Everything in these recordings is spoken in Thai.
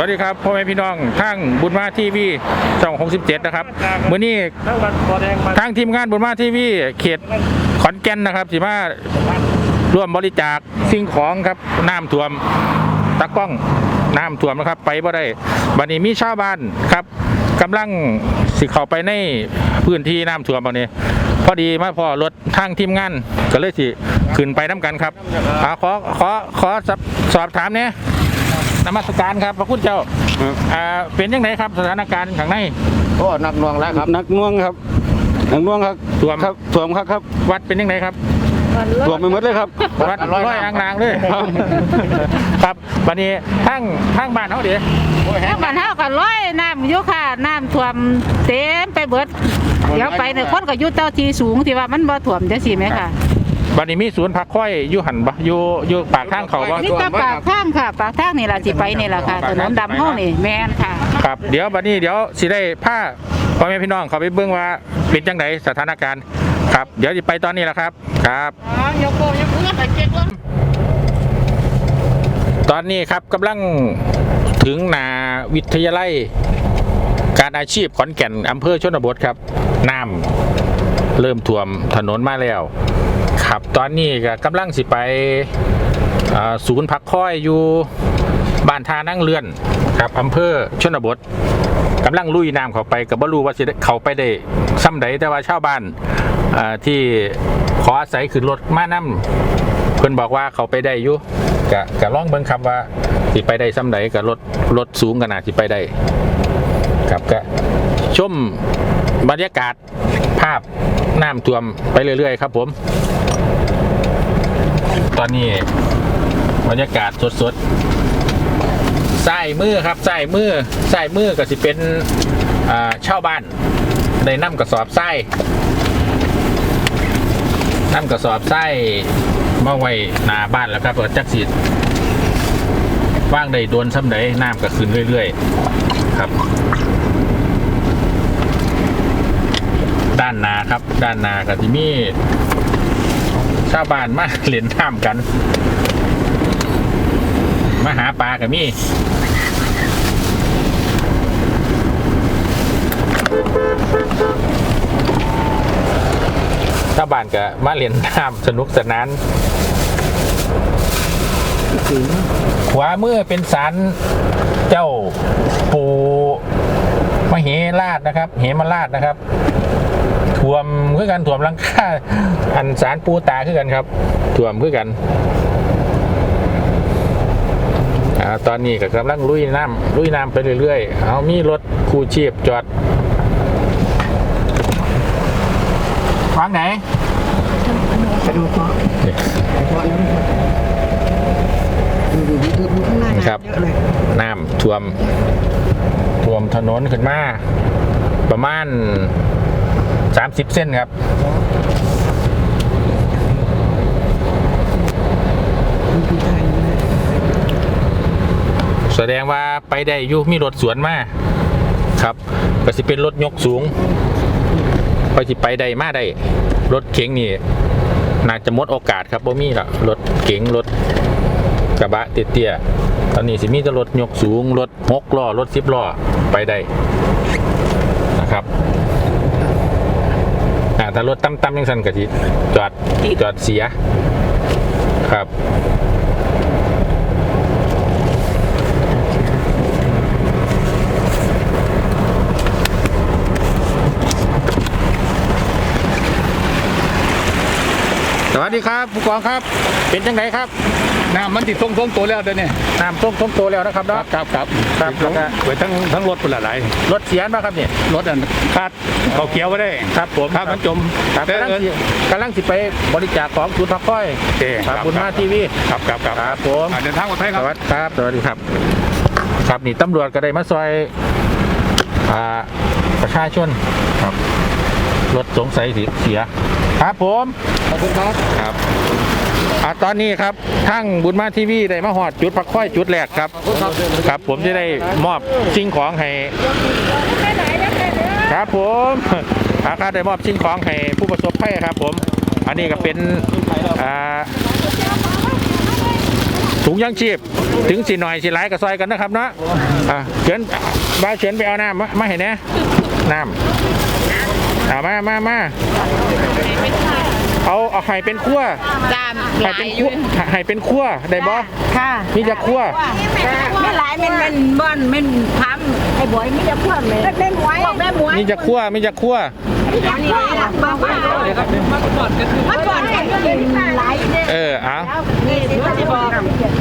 สวัสดีครับพ่อแม่พี่น้องทางบุญมาทีวีช่อง67 นะครับมื้อนี้ทั้งวันบอแดงมาทางทีมงานบุญมาทีวีเขตขอนแก่นนะครับสิมาร่วมบริจาคสิ่งของครับน้ำท่วมตะกล้องน้ำท่วมนะครับ ไปบ่ได้บัดนี้มีชาวบ้านครับกำลังสิเข้าไปในพื้นที่น้ำท่วมบางนี้ พอดีมาพอรถทางทีมงานก็เลยสิขึ้นไปน้ำกันครับขอขอขอสอบสอบถามเนี่ย นมัสการครับพระคุณเจ้าอ่าเป็นยังไงครับสถานการณ์ข้างในโอ้หนักหน่วงแล้วครับนักน่วงครับนักน่วงครับท่วมครับท่วมครับครับ วัดเป็นยังไงครับท่วมไปหมดเลยครับวัดร้อยอ่างนางเลยครับวันนี้ทั้งทั้งบ้านเขาเดี๋ยวแล้วบ้านเฮาก็ร้อยน้ำอยู่ค่ะน้ำท่วมเต็มไปเบิดเดี๋ยวไปเนี่ยคนก็อยู่เต้าที่สูงที่ว่ามันบ่ท่วมจังซี่แหมค่ะ วันนี้มีศูนย์พักค่อยอยู่หันปะอยู่อยู่ปากทางเขาปะนี่ก็ปากทางค่ะ ปากทางนี่ล่ะสิไปนี่ล่ะค่ะถนนดำเฮานี่แม่นค่ะ ครับเดี๋ยววันนี้เดี๋ยวสิได้ผ้าพ่อแม่พี่น้องเขาไปเบิ่งว่าเป็นจังไดสถานการณ์ครับ เดี๋ยวจะไปตอนนี้แหละครับครับ ตอนนี้ครับกำลังถึงหนาวิทยาลัย การอาชีพขอนแก่นอำเภอชนบทครับน้ำ เริ่มท่วมถนนมาแล้วครับตอนนี้ก็กำลังสิไปศูนย์พักคอยอยู่บ้านทานั่งเลื่อนครับอำเภอชนบทกำลังลุยน้ำเข้าไปกับ่รู้ว่าสิเข้าไปได้ซ้ำใดแต่ว่าชาวบ้านที่ขออาศัยขึ้นรถมานํเพิ่นบอกว่าเขาไปได้อยู่กะกะล่องเบิ่งครับว่าสิไปได้ซ้ำใดกับรถรถสูงขนาดสิไปได้ครับก็ชม บรรยากาศภาพน้ำท่วมไปเรื่อย ๆ ครับผม ตอนนี้บรรยากาศสดๆใส่มือครับใส่มือใส่มือก็สิเป็นอ่าเช่าวบ้านได้นำกระสอบไส้น้ำกระสอบไส้มาไว้หน้าบ้านแล้วครับเปิดจักสีว่างได้โดนซ้ำใดน้ำก็ขึ้นเรื่อย ๆ ครับ ด้านนาครับ ด้านนากับที่มีชาวบ้านมาเล่นน้ำกัน มาหาปลากับมีชาวบ้านก็มาเล่นน้ำสนุกสนานขวามือเป็นสารเจ้าปูมเหราชนะครับ เหมราชนะครับ ถ่วมคือกันถ่วมลังคาอันสารปูตาคือกันครับถ่วมคือกันอตอนนี้ก็กำลังลุยน้ำลุยน้ำไปเรื่อยๆเอามีรถคู่ชีพจอดวางไหนครับน้ำท่วมท่วมถนนขึ้นมา ประมาณ 30 เส้นครับ แสดงว่าไปได้อยู่มีรถสวนมาครับก็สิเป็นรถยกสูงก็สิไปได้มาได้ รถเข็งนี่น่าจะหมดโอกาสครับบ่มีละรถเก๋งรถกระบะเตี้ยๆตอนนี้สิมีแต่รถยกสูง รถหกล้อรถสิบล้อไปได้นะครับ ถ้ารถตั้มๆยังสั่นก็สิจอดจอดเสีย ครับสวัสดีครับผู้กองครับ เป็นจังไงครับ น้ำมันติดทรงทรงตัวแล้วเดี๋ยวนี้น้ำต้มต้มโตแล้วนะครับครัเนาะบครับครับครับลงไปทั้งทั้งรถเป็นหลายรถเสียมาครับเนี่ยๆรถอันคาดเขาเขียวไว้ได้ครับผม ครับมันจมครับแต่กำลังเอิ้นสิกำลังสิไปบริจาคของศูนย์พักค่อยโอเคครับครับบุญมาทีวีครับครับครับครับผม อ่าเดินทางปลอดภัยคสรับ วัสดีครับสวัสดีครับ ครับนี่ตำรวจก็ได้มาซอยอ่าประชาชนครับรถสงสัยสิเสีย ครับผม ขอบคุณครับ ครับ อ่าตอนนี้ครับทั้งบุญมาทีวีได้มาหอดจุดพักค่อยจุดแรกครับ ครับ ผมจะได้มอบสิ่งของให้ครับผมอาคาได้มอบสิ่งของให้ผู้ประสบภัยครับ ผม อันนี้ก็เป็นอ่าถุงยังชีพ ถึงสิหน่อยสิหลายก็ซอยกันนะครับเนาะอะเชิญบ้าเชิญไปเอาน้ำมามาเห็นนะน้ำเอามามามา เอาเอาไห่เป็นขั้วจามหไห่ลาเป็นยอขั้ยู่วไห่เป็นขั้วได้บ่ค่ะนี่จะขั้วไม่หลายมันมันบ่อนมันทำไอ้บอยไม่จะเพื่อนเลยแม่หมวยแม่หมวยนี่จะขั้วนี่จะขั้วอันนี้บอกว่ามาก่อนกันก็เลยหลายเนี่ยเออเอานี่ที่เขาจะบอก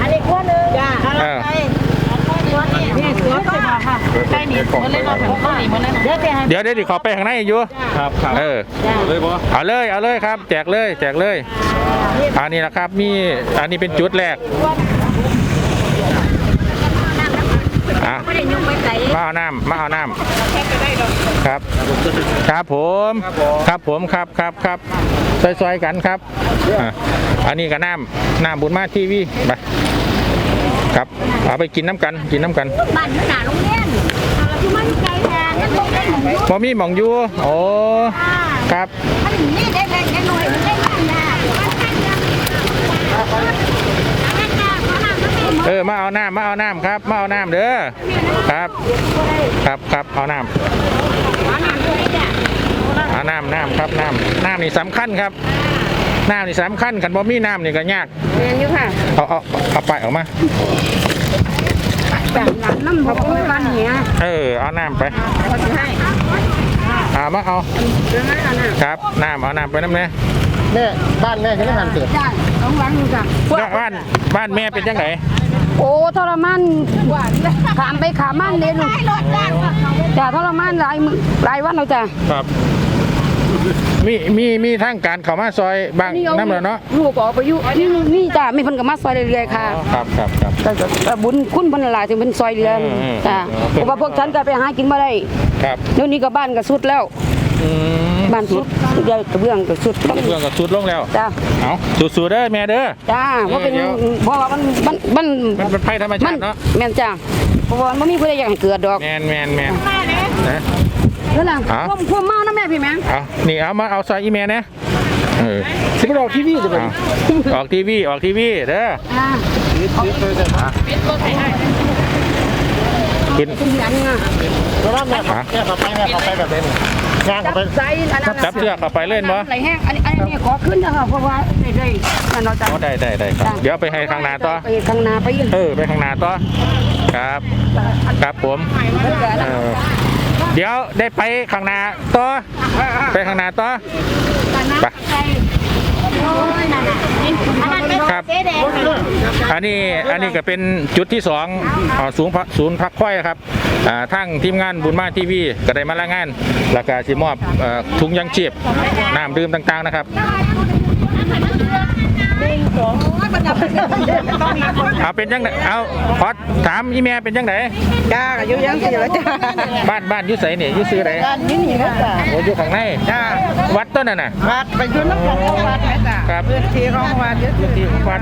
อันนี้ขั้วนึงจ้าเออ นี่ตัวจะบอกค่ะใกล้หนีหมดเลยมาถึงข้าหนีหมดเลยเดี๋ยวเดี๋ยวเดี๋ยวดิขอไปข้างในอยู่ครับครับเออเลยบ่เอาเลยเอาเลยครับ แจกเลย แจกเลยอันนี้นะครับมีอันนี้เป็นจุดแรกมาเอาน้ำมาเอาน้ำครับ ครับผม ครับผมครับครับครับซอยๆกันครับ อันนี้ก็น้ำน้ำบุญมาทีวีไป ครับเอาไปกินน้ำกันกินน้ำกันบ้านหนาโรงเรียนที่มันไกลแทนนั่นตรงได้หมดพอมีหมองอยู่โอ้ครับมันนี่ได้แรงได้หน่อยมันได้บ้านนะบ้านแค่เดียวแม่จ้าขอน้ำก็มีเออมาเอาน้ำมาเอาน้ำครับมาเอาน้ำเด้อครับ ครับครับเอาน้ำขอน้ำด้วยจ้ะเอาน้ำน้ำครับน้ำน้ำนี่สำคัญครับ น้ำนี่สำคัญขันบ่มีน้ำนี่ก็ยากเรียนอยู่ค่ะเอาเอาเอาไปออกมาแบบหลังน้ำบอกว่าวันเนี้ยเออเอาน้ำไปเขาจะให้เอามาเอาเรื่องนั้นน่ะครับน้ำเอาน้ำไปน้ำเนี่ยแม่บ้านแม่จะได้หันเกิดจ้าสองวันนึงจ้ะบ้านบ้านแม่เป็นยังไงโอ้ทรมานขามไปขามมันเลยลูกให้รถจ้างจ้ะทรมานหลายมื้อหลายวันแล้วจ้ะครับ มีมีมีทั้งการเข้ามาซอยบางนี่เอาน้ำแล้วเนาะลูกออกไปอยู่นี่นี่จ้ะมีเพิ่นก็มาซอยเรื่อยๆค่ะอ๋อครับครับครับแต่แต่แต่บุญคุณเพิ่นหลายถึงเพิ่นซอยเรือนอืมอืมจ้ะอืมเพราะว่าพวกฉันก็ไปหากินบ่ได้ครับเดี๋ยวนี้ก็บ้านก็สุดแล้วอืมบ้านสุดใหญ่กระเบื้องก็สุดต้องเรื่องกับสุดลงแล้วจ้ะเอาสู้ๆเด้อแม่เด้อจ้ะว่าเป็นเดี๋ยวเพราะว่ามันมันมันมันเป็นภัยธรรมมัชานติเนาะแม่นจ้ะเพราะว่ามันบ่มีผู้ใดอยากให้เกิดดอกแมนแมนแมนนะ นั่นน่ะอ๋อความความเมานะแม่พี่แม่งเอานี่เอามาเอาซอยอีเมลนะเออสิบเราทีวีจะเป็นเอาออกทีวีออกทีวีเด้ออ่ากินอันน่ะแล้วแม่ขับแม่ขับไปแม่ขับไปแบบนี้งานขับไปใส่อันนั้นจับเชือกเข้าไปเล่นบ่ไหลแห้งอันนี้อันนี้ขอขึ้นนะคะเพราะว่าได้ได้นั่นเราจะอ๋อได้ได้ได้ครับ เดี๋ยวไปให้ข้างหน้าต่อ ไปข้างหน้าไปอีกเออไปข้างหน้าต่อ ครับ ครับผม เออ เดี๋ยวได้ไปข้างหน้าต่อไปข้างหน้าต่อไปครับอันนี้อันนี้ก็เป็นจุดที่สองอ่าศูนย์ศูนย์พักค่อยครับอ่าทั้งทีมงานบุญมาทีวีก็ได้มารายงานแล้วก็สิมอบอ่อถุงยังชีพน้ำดื่มต่างๆนะครับ เอาเป็นยังไงเอาขอถามอีเมียเป็นยังไงจ้าอายุยังสี่แล้วจ้าบ้านบ้านอยุ่ใสเนี่ยยุ่ซื้อไหนนี่นี่นะจ้าโอ้อยู่ข้างในจ้าวัดต้นน่ะนะวัดไปยืนน้ำของวัดไหมจ้าครับพื้นที่ของวัดเยอะอยู่ที่วัด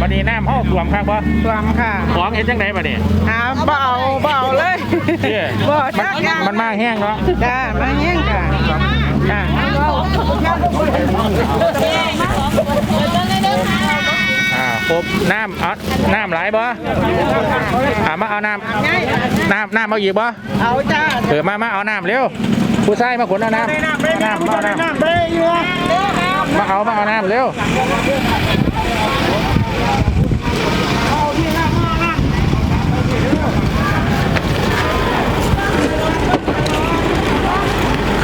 บัดนี้น้ำห้องท่วมครับว่ารวมค่ะของเห็นจังไดบัดนี้หาเบาเบาเลยเนี่ยบ่มันจ้าจ้ามันมาแห้งเนาะจ้ามาเงี้ยจ้าจ้าอ่า ครบน้ำเอาน้ำไหลายบ่อ่ามาเอาน้ำน้ำน้ำเอาอีกบ่เอาจ้าเออมามาเอาน้ำเร็วผู้ชายมาขนเอาน้ำน้ำมาเอาน้ำมาเอามาเอาน้ำเร็ว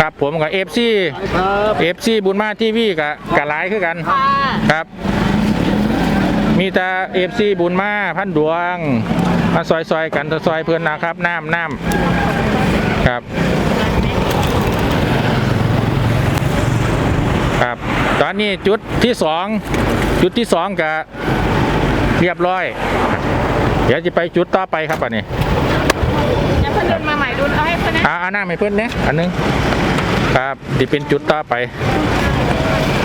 ครับผมกับเอฟซีเอฟซีบุญมาทีวีกับกับไลค์คือกัน ครับ มีแต่เอฟซีบุญมาพันดวง มาซอยๆกันซอยๆเพื่อนนะครับ น้ำน้ำครับ ครับ ตอนนี้จุดที่สองจุดที่สองก็เรียบร้อย เดี๋ยวจะไปจุดต่อไปครับอันนี้เพิ่นเดินมาใหม่ดูเอาให้เพิ่นอ่าเอาหน้าให้เพื่อนเนี่ยอันหนึงครับที่เป็นจุดต่อไป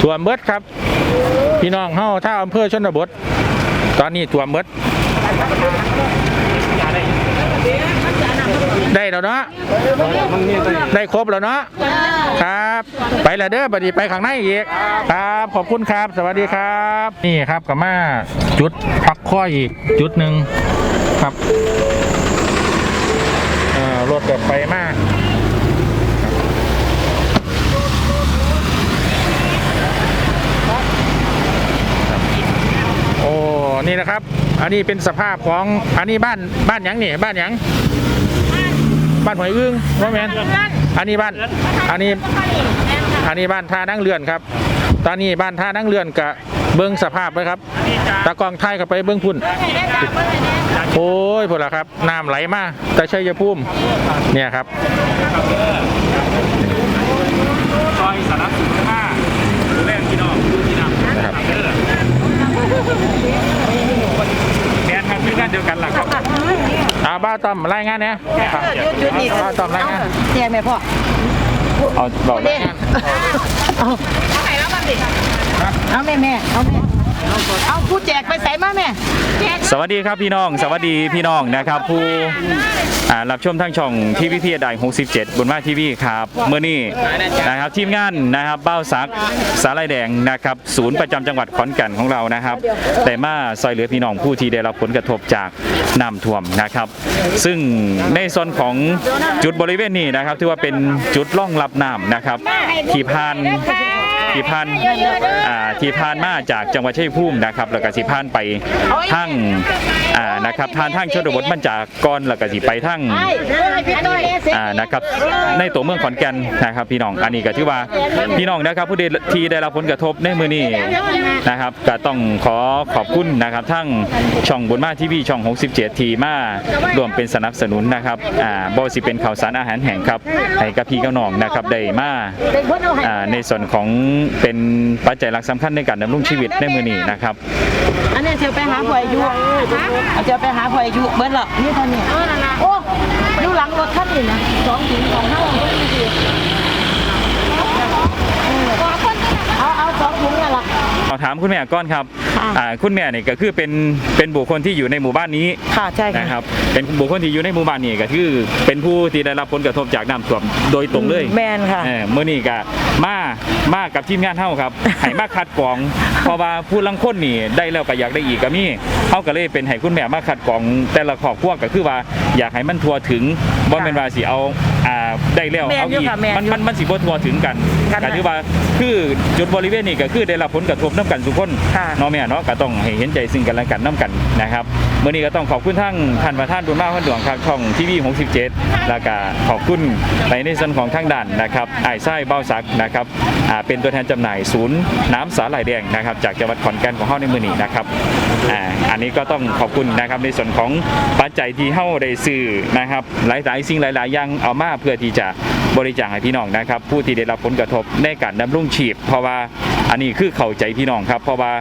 ถั่วมเบิดครับ พี่น้องเฮาถ้าอำเภอชนบท ตอนนี้ถั่วมเบิด ได้แล้วเนาะได้ครบแล้วเนาะครับ ไปละเด้อบัดนี้ไปข้างในอีกครับ ขอบคุณครับ สวัสดีครับ นี่ครับกับมาจุดพักข้ออีกจุดหนึ่งครับรถกับไปมาก โอ้ นี่นะครับ อันนี้เป็นสภาพของอันนี้บ้านบ้านหยังนี่บ้านหยังบ้านหอยอึ้งว่าแมนอันนี้บ้านอันนี้อันนี้บ้านท่านั่งเรือนครับ ตอนนี้บ้านท่านั่งเรือนกะเบิ้งสภาพเลยครับตากองไทยกับไปเบิ้งพุ่นโอ้ยพวกละครับน้ำไหลมาแต่ชัยภูมิเนี่ยครับซอยสารสุขภาพดูแลพี่น้องดูพี่น้องนะครับ งานเดียวกันหลักครับอ่าบ้าตอมรายงานเนี่ยจุดนี้บ้าตอมรายงานแจกแม่พ่อเอาบอกรายงานเอาแม่แม่เอาแม่ เอาผู้แจกไปใส่มาแม่สวัสดีครับพี่น้อง สวัสดีพี่น้องนะครับ ผู้อ่ารับชมทางช่องทีวีพีได67 บนมาทีวีครับเมื่อนี้นะครับทีมงานนะครับเบ้าซักสาลายแดงนะครับ ศูนย์ประจำจังหวัดขอนแก่นของเรานะครับแต่มาซอยเหลือพี่น้องผู้ที่ได้รับผลกระทบจากน้ำท่วมนะครับ ซึ่งในส่วนของจุดบริเวณนี้นะครับ ถือว่าเป็นจุดล่องรับน้ำนะครับที่ผ่าน ที่ผ่านอ่าที่ผ่านมาจากจังหวัดชัยภูมินะครับแล้วก็สิผ่านไปทั้งอ่านะครับทานทั้งชนบทมันจากก่อนแล้วก็สิไปทั้งอ่านะครับในตัวเมืองขอนแก่นนะครับพี่น้องอันนี้ก็ถือว่าพี่น้องนะครับผู้ใดที่ได้รับผลกระทบในมือนี้นะครับก็ต้องขอขอบคุณนะครับทั้งช่องบุญมาทีวีช่อง 67 ทีมารวมเป็นสนับสนุนนะครับอ่าบ่สิเป็นข่าวสารอาหารแห่งครับให้กับพี่กับน้องนะครับได้มาอ่าในส่วนของเป็นปัจจัยหลักสำคัญในการดำรงชีวิตในมือนี้นะครับอันนี้จะไปหาพ่ออายุเอาจะไปหาพ่ออายุเบิ้ลหรอนี่ท่านนี่โอ้ดูหลังรถท่านนี่นะสองถึงสองห้าเอาเอาสองถุงน่ะล่ะ ขอถามคุณแม่ก้อนครับค่ะอ่าคุณแม่เนี่ยก็คือเป็นเป็นบุคคลที่อยู่ในหมู่บ้านนี้ค่ะใช่ค่ะนะครับ เป็นบุคคลที่อยู่ในหมู่บ้านนี้ก็คือเป็นผู้ที่ได้รับผลกระทบจากน้ำท่วมโดยตรงเลย แมนค่ะ เออมื่อนี้ก็มามากับทีมงานเฮาครับ ให้มาคัดกรอง เพราะว่าผู้ลังคนนี่ได้แล้วก็อยากได้อีกก็มีเฮาก็เลยเป็นให้คุณแม่มาคัดกรองแต่ละครอบครัวก็คือว่าอยากให้มันทั่วถึงบ่แม่นว่าสิเอาอ่าได้แล้วแม่นเอาอยู่อีกค่ะแม่นมันมันมันสิบ่ทั่วถึงกันกันก็น่ะ ถือว่าคือจุดบริเวณนี้ก็คือได้รับผลกระทบนํกันทุกคนค่ะเนาะแม่เนาะก็ต้องให้เห็นใจซึ่งกันและกันนํกันนะครับมื้อนี้ก็ต้องขอบคุณทั้งท่านประธานบุญมาพันดวงครับช่องทีวี67แล้วก็ขอบคุณไปในส่วนของทางด่านนะครับอ้ายไส้เบ้าซักนะครับอ่าเป็นตัวแทนจำหน่ายศูนย์น้ำสาหร่ายแดงนะครับจากจังหวัดขอนแก่นของเฮาในมื้อนี้นะครับอ่าอันนี้ก็ต้องขอบคุณนะครับในส่วนของปัจจัยที่เฮาได้ซื้อนะครับหลายๆสิ่งหลาย ๆ อย่างเอามาเพื่อที่จะ บริจาคให้พี่น้องนะครับ ผู้ที่ได้รับผลกระทบในการดำรงชีพ เพราะว่าอันนี้คือเข้าใจพี่น้องครับ เพราะว่า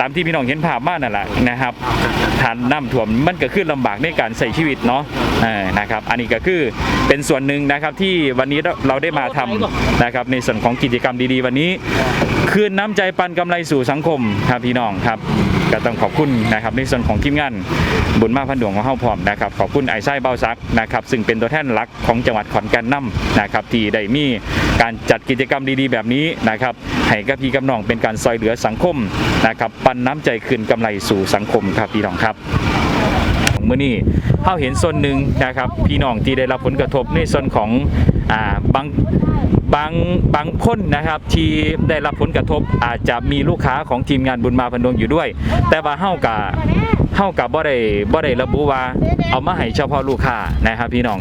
ตามที่พี่น้องเห็นภาพมานั่นแหละนะครับทานน้ำท่วมมันก็คือลำบากในการใช้ชีวิตเนาะนะครับ อันนี้ก็คือเป็นส่วนหนึ่งนะครับที่วันนี้เราได้มาทำนะครับในส่วนของกิจกรรมดีๆ วันนี้ คืนน้ำใจปันกำไรสู่สังคมครับพี่น้องครับ ก็ต้องขอบคุณนะครับในส่วนของทีมงานบุญมาพันดวงของเฮาพร้อมนะครับขอบคุณไอ้ไส้เบาซักนะครับซึ่งเป็นตัวแทนหลักของจังหวัดขอนแก่นนํนะครับที่ได้มีการจัดกิจกรรมดีๆ แบบนี้นะครับให้กับพี่กับน้องเป็นการซอยเหลือสังคมนะครับปันน้ำใจคืนกำไรสู่สังคมครับพี่น้องครับเมื่อนี้เขาเห็นส่วนหนึ่งนะครับพี่น้องที่ได้รับผลกระทบในส่วนของอ่าบาง บางบางคนนะครับที่ได้รับผลกระทบอาจจะมีลูกค้าของทีมงานบุญมาพันดวงอยู่ด้วย แต่ว่าเฮากับเฮากับบ่ได้บ่ได้ระบุว่าเอามาให้เฉพาะลูกค้านะครับพี่น้อง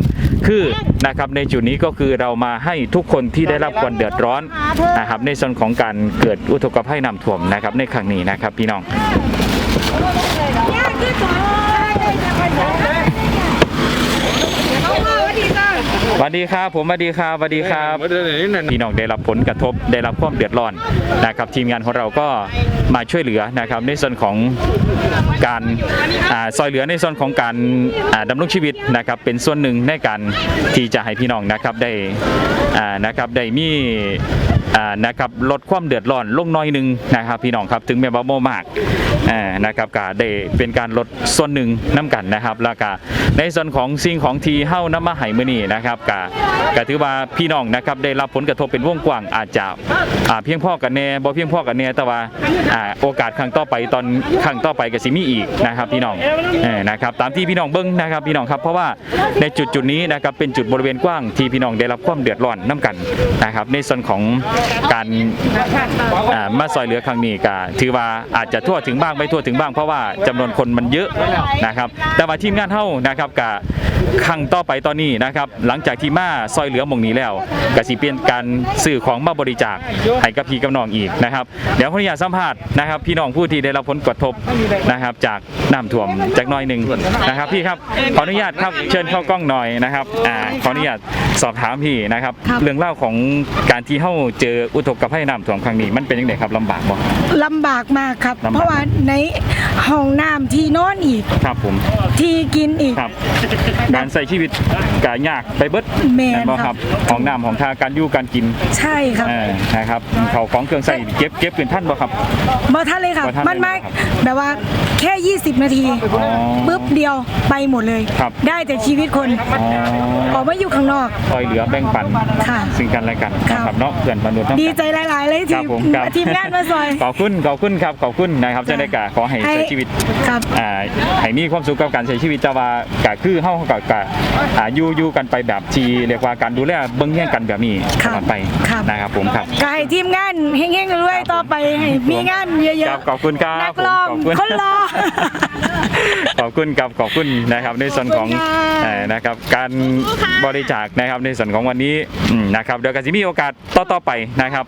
คือนะครับในจุดนี้ก็คือเรามาให้ทุกคนที่ได้รับความเดือดร้อนนะครับในส่วนของการเกิดอุทกภัยน้ำท่วมนะครับในครั้งนี้นะครับพี่น้อง ส วัสดีครับผมสวัสดีครับสวัสดีครับพี่น้องได้รับผลกระทบได้รับความเดือดร้อนนะครับทีมงานของเราก็มาช่วยเหลือนะครับในส่วนของการอ่าซอยเหลือในส่วนของการอ่าดำรงชีวิตนะครับเป็นส่วนหนึ่งในการที่จะให้พี่น้องนะครับได้อ่านะครับได้มี นะครับลดความเดือดร้อนลงน้อยหนึงนะครับพี่น้องครับถึงแม้ว่าบ่มากอ่านะครับก็ได้เป็นการลดส่วนหนึ่งน้กันนะครับแล้วก็ในส่วนของสิ่งของทีเฮ้านำมาให้มื้อนี้นะครับก็ก็ถือว่าพี่น้องนะครับได้รับผลกระทบเป็นวงกว้างอาจจะอ่าเพียงพ่อกันแน่บ่เพียงพ่อกันแน่แต่ว่าอ่าโอกาสครั้งต่อไปตอนครั้งต่อไปก็สิมี่อีกนะครับพี่น้องเออนะครับตามที่พี่น้องเบิ่งนะครับพี่น้องครับเพราะว่าในจุดจุดนี้นะครับเป็นจุดบริเวณกว้างที่พี่น้องได้รับความเดือดร้อนน้กันนะครับในส่วนของการมาซอยเหลือครั้งนี้ก็ถือว่าอาจจะทั่วถึงบ้างไม่ทั่วถึงบ้างเพราะว่าจำนวนคนมันเยอะนะครับ แต่ว่าทีมงานเฮานะครับก็ครั้งต่อไปตอนนี้นะครับ หลังจากที่มาซอยเหลือมงนี้แล้วก็สิเป็นการสื่อของมาบริจาคให้กับพี่กับน้องอีกนะครับ เดี๋ยวขออนุญาตสัมภาษณ์นะครับ พี่น้องผู้ที่ได้รับผลกระทบนะครับ จากน้ำท่วมจากหน้อยหนึ่งนะครับ พี่ครับขออนุญาตครับเชิญเข้ากล้องหน่อยนะครับอ่าขออนุญาตสอบถามพี่นะครับ เรื่องเล่าของการที่เฮาเจออุทกภัยน้ำท่วมครั้งนี้มันเป็นยังไงครับลำบากบ่ ลำบากมากครับ ลำบาก เพราะว่าใน ห้องน้ำที่นอนอีก ครับผม ที่กินอีก ครับ การใส่ชีวิตก็ยากไปเบิดแม่นบ่คครัรับ บของน้ำของทาการอยู่การกินใช่ครับเออนะครับเขาของเครื่องใส่เก็บเก็บขึ้นท่านบ่ครับบ่ทันเลยครับบ่ทันเลยมันมาครับแบบว่าแค่ 20 นาทีอ๋อปุ๊บเดียวไปหมดเลย ครับ ได้แต่ชีวิตคนอ๋อออกมาอยู่ข้างนอกซอยเหลือแบ่งปันค่ะซึ่งกันและกันครับ นะครับเนาะเพื่อนมนุษย์ทั้งดีกันใจหลาย ๆ เลยคทีรับมผมครับทีมงานมาซอย ขอบคุณขอบคุณครับขอบคุณนะครับจะได้กะขอให้ให้ใช้ชีวิตครับอ่าให้มีความสุขกับการใช้ชีวิตจะว่ากะคือเฮากับกะอ่าอยู่อยู่กันไปแบบที่เรียกว่าการดูแลเบิ่งแย่งกันแบบนี้ตลอดไปครับ นะครับผมครับ ก็ให้ทีมงานเฮงๆรวยๆต่อไปให้มีงานเยครัอะบขอบคุณครับนักร้องผมขอบคุณ คนรอ ขอบคุณครับขอบคุณนะครับในส่วนของขอบคุณค่ะ เอ่อนะครับการบริจาคนะครับในส่วนของวันนี้อืมนะครับเดี๋ยวก็จะมีโอกาสต่อๆไปนะครับ